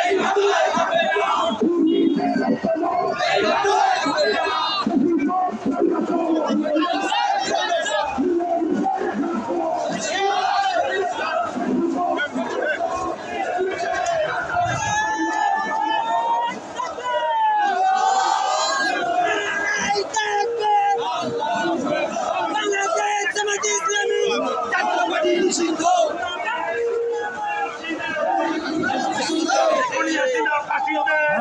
এই বাংলায় হবে না এই বাংলায়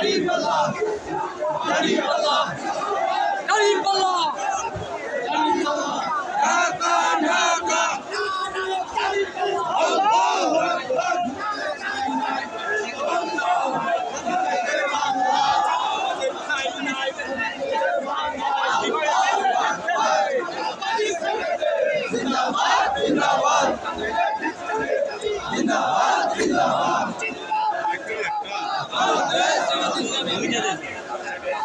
Arriba Allah! Arriba Allah!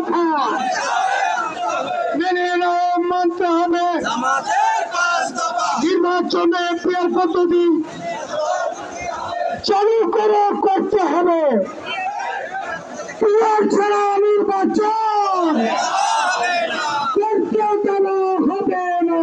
দফা মেনে নাও মানতে হবে নির্বাচনে পেয়ার পদ্ধতি চালু করে করতে হবে পিয়ার ছাড়া নির্বাচন করতে কেন হবে না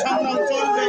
সংগ্রাম চলবে।